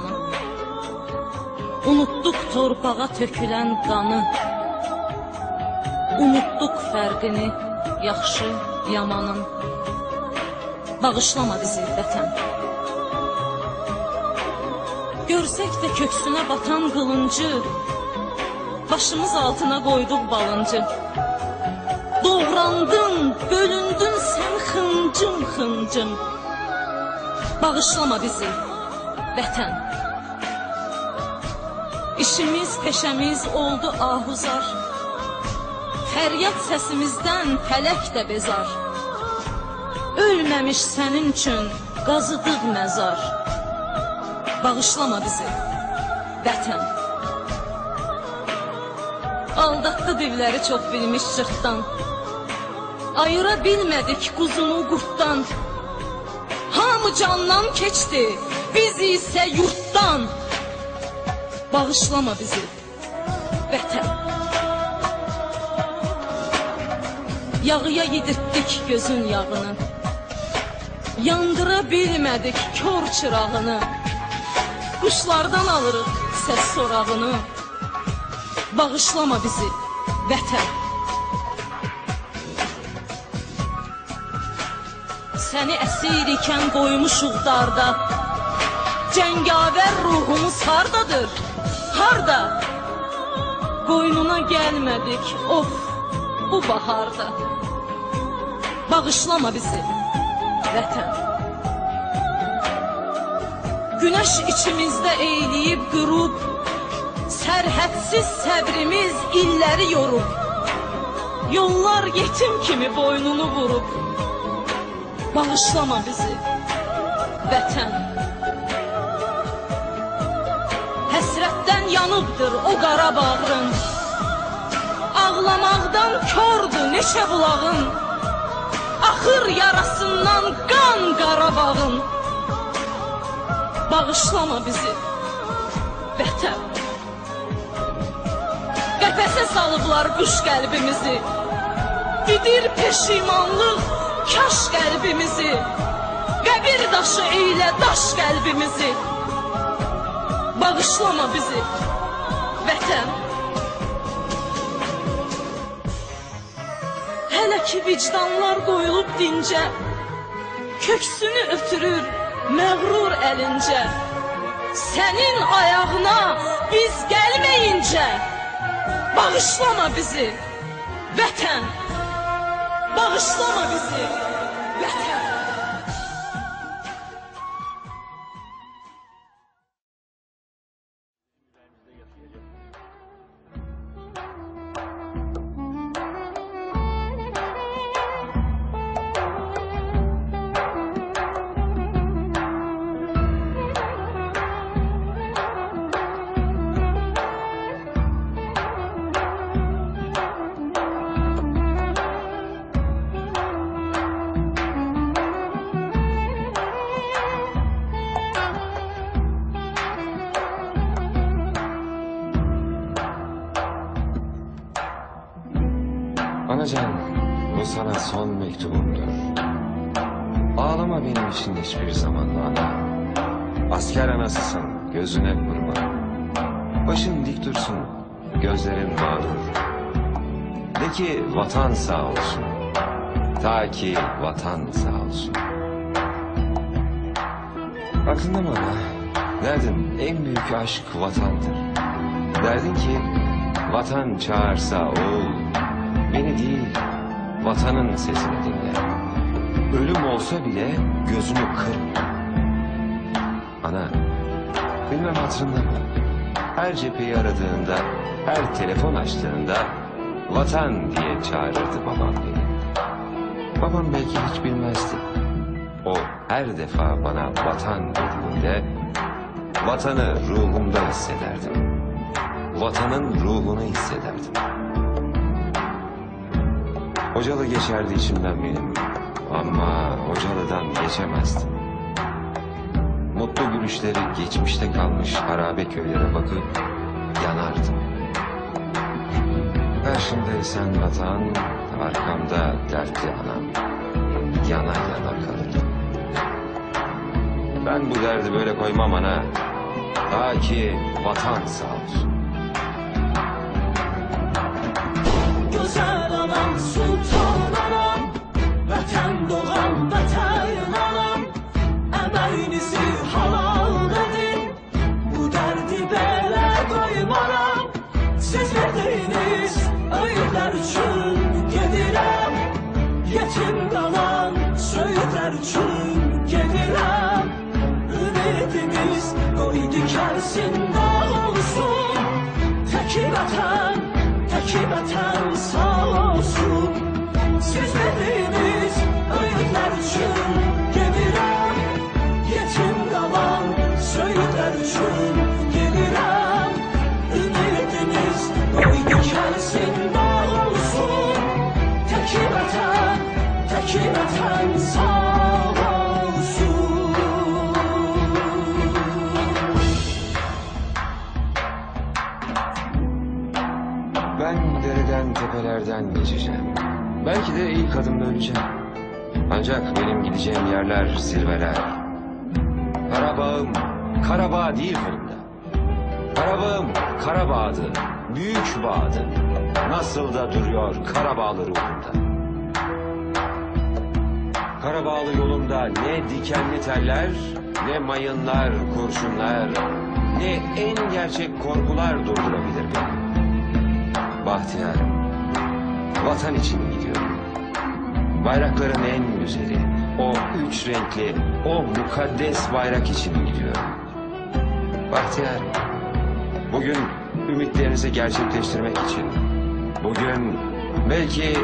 zamanı. Unuttuk torpağa tökülən qanı. Unuttuk fərqini, yaxşı, yamanın. Bağışlama bizi vətən. Görsək də köksünə batan qılıncı, başımız altına qoyduq balıncı. Doğrandın, bölündün sən xıncım xıncım. Bağışlama bizi, vətən. İşimiz, peşəmiz oldu ahuzar. Fəryad səsimizdən fələk də bezar. Ölməmiş sənin üçün qazıdıq məzar. Bağışlama bizi, vətən. Aldatdı divləri çox bilmiş cırtdan. Ayıra bilmədik quzunu qurtdan. Hamı candan keçdi, biz isə yurtdan. Bağışlama bizi, vətən. Yağıya yedirtdik gözün yağını. Yandıra bilmədik kör çırağını. Quşlardan alırıq səs sorağını. Bağışlama bizi, vətən. Səni əsir ikən qoymuşuq darda. Cəngavər ruhumuz hardadır? Harda? Qoynuna gəlmədik, of, bu baharda. Bağışlama bizi, vətən. Günəş içimizdə eyləyib qürub, Sərhədsiz səbrimiz illəri yorub. Yollar yetim kimi boynunu vurub. Bağışlama bizi, vətən. Yanıbdır o qara bağrın. Ağlamaqdan kördür neçə bulağın. Axır yarasından qan Qarabağın. Bağışlama bizi, vətən. Qəfəsə salıblar quş qəlbimizi. Didir peşimanlıq kaş qəlbimizi. Qəbir daşı eylə daş qəlbimizi. Bağışlama bizi, vətən. Hələ ki vicdanlar qoyulub dincə, köksünü ötürür məğrur əlincə. Sənin ayağına biz gəlməyincə, bağışlama bizi, vətən. Bağışlama bizi, vətən. Anacan, bu sana son mektubumdur. Ağlama benim için hiçbir zaman ana. Asker anasısın, gözüne kurban. Başın dik dursun, gözlerin mağrur. De ki vatan sağ olsun. Ta ki vatan sağ olsun. Aklında mı ana? Derdin en büyük aşk vatandır. Derdin ki vatan çağırsa oğul beni değil vatanın sesini dinle. Ölüm olsa bile gözünü kırp. Ana bilmem hatırında mı? Her cepheyi aradığında, her telefon açtığında vatan diye çağırırdı babam beni. Babam belki hiç bilmezdi. O her defa bana vatan dediğinde vatanı ruhumda hissederdim. Vatanın ruhunu hissederdim. Hocalı geçerdi içimden benim ama Hocalı'dan geçemezdim. Mutlu gülüşleri geçmişte kalmış harabe köylere bakıp yanardım. Karşımda esen vatan, arkamda dertli anam. Yana yana kalırdım. Ben bu derdi böyle koymam ana. Ta ki vatan sağ olsun. Anam, əməyinizi halal edin, bu dərdi belə qoymaram. Siz verdiyiniz öyüdlər üçün gedirəm, yetim qalan söyüdlər üçün gedirəm. Ümidimiz qoy dikərsin dağ olsun, təki vətən, təki vətən sağ about you. Ancak benim gideceğim yerler zirveler. Karabağım Karabağ değil kolumda. Karabağım Karabağ'dı. Büyük bağdı. Nasıl da duruyor Karabağlı ruhumda. Karabağlı yolumda ne dikenli teller, ne mayınlar, kurşunlar, ne en gerçek korkular durdurabilir beni. Bahtiyarım, vatan için gidiyorum. Bayrakların en güzeli, o üç renkli, o mukaddes bayrak için gidiyorum. Bahtiyarım, bugün ümitlerinizi gerçekleştirmek için, bugün belki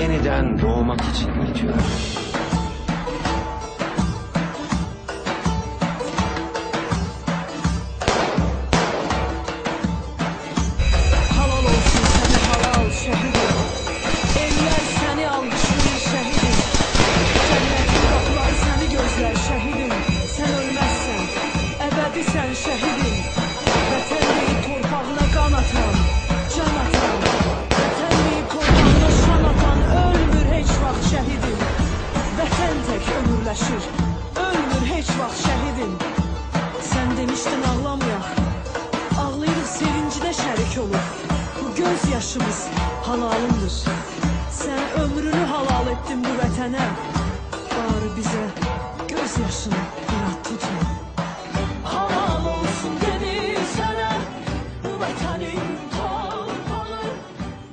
yeniden doğmak için gidiyorum. Vətənə. Bari bizə göz yaşını biraz tutma. Halal olsun dedi sana bu vatanın torpağı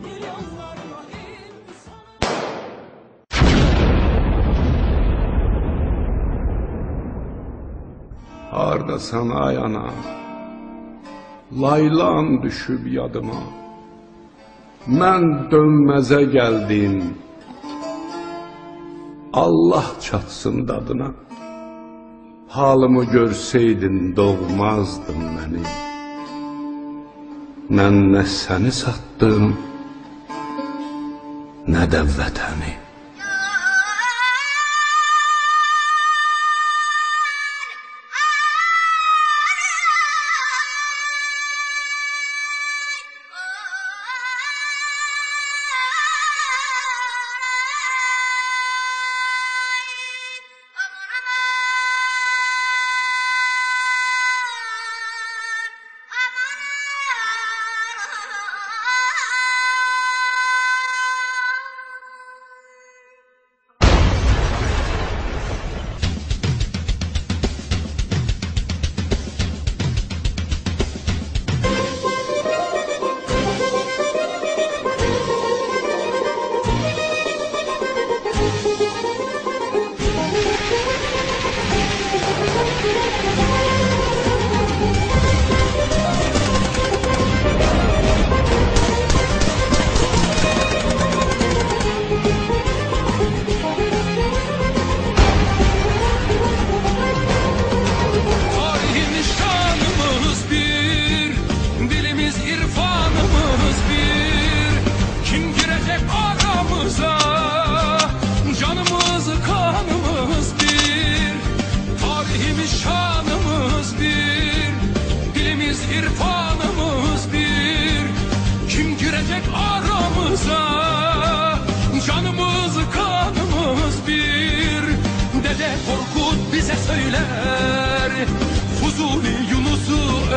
milyonlarla insan. Hardasan ay ana Laylan düşüb yadıma Mən dönməzə gəldim Allah çatsın dadına. Halımı görsəydin doğmazdın məni. Mən nə səni satdım Nə də vətəni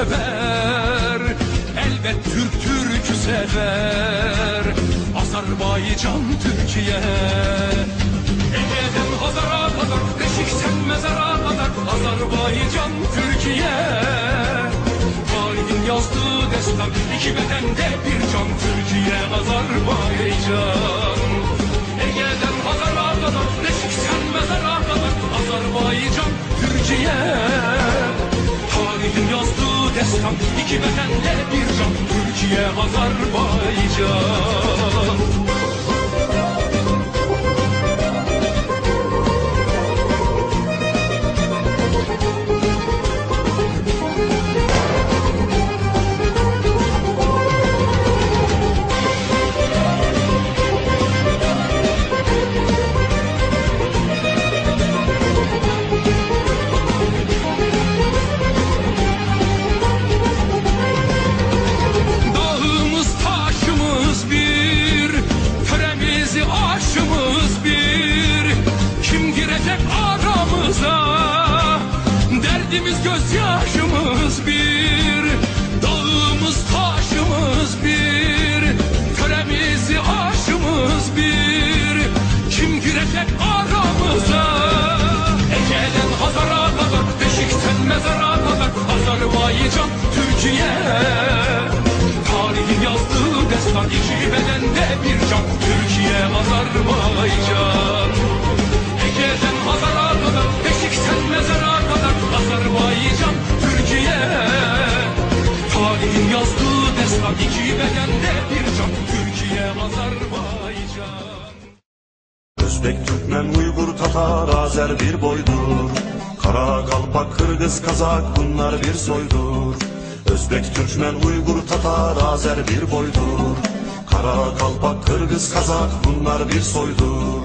sever Elbet Türk Türk'ü sever. Azerbaycan Türkiye. Ege'den Hazar'a kadar Beşikten mezara kadar. Azerbaycan Türkiye. Tarihin yazdığı destan iki bedende bir can. Türkiye Azerbaycan destan iki bedende bir can Türkiye Azerbaycan Dağımız Türkmen, Uygur, Tatar, Azer bir boydur. Kara, Kalpak, Kırgız, Kazak bunlar bir soydur. Özbek, Türkmen, Uygur, Tatar, Azer bir boydur. Kara, Kalpak, Kırgız, Kazak bunlar bir soydur.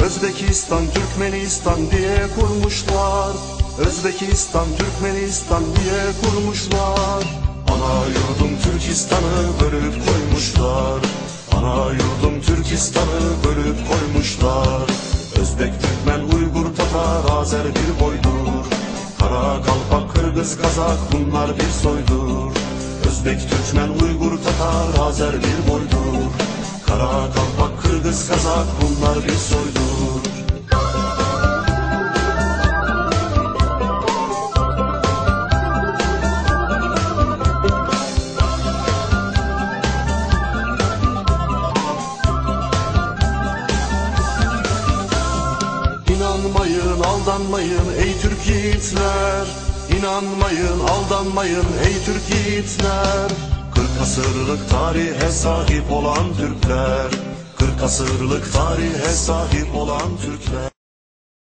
Özbekistan, Türkmenistan diye kurmuşlar. Özbekistan, Türkmenistan diye kurmuşlar. Ana yurdum Türkistan'ı bölüp koymuşlar. Ana yurdum Türkistan'ı bölüp koymuşlar. Özbek, Türkmen, Uygur, Tatar, Azer bir boydur. Kara, Kalpak, Kırgız, Kazak bunlar bir soydur. Özbek, Türkmen, Uygur, Tatar, Azer bir boydur. Kara, Kalpak, Kırgız, Kazak bunlar bir soydur. Yiğitler. İnanmayın, aldanmayın ey Türk yiğitler. Kırk asırlık tarihe sahip olan Türkler. Kırk asırlık tarihe sahip olan Türkler.